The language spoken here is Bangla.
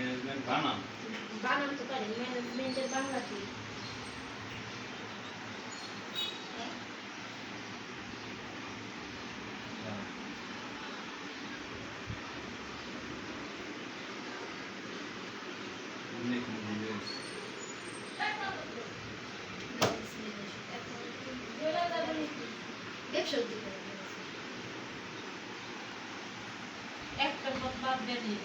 ম্যানেজমেন্ট বানাম বানাম তো পারি ম্যানেজমেন্টের বাংলা কি একটা বাদ বাদ দিয়ে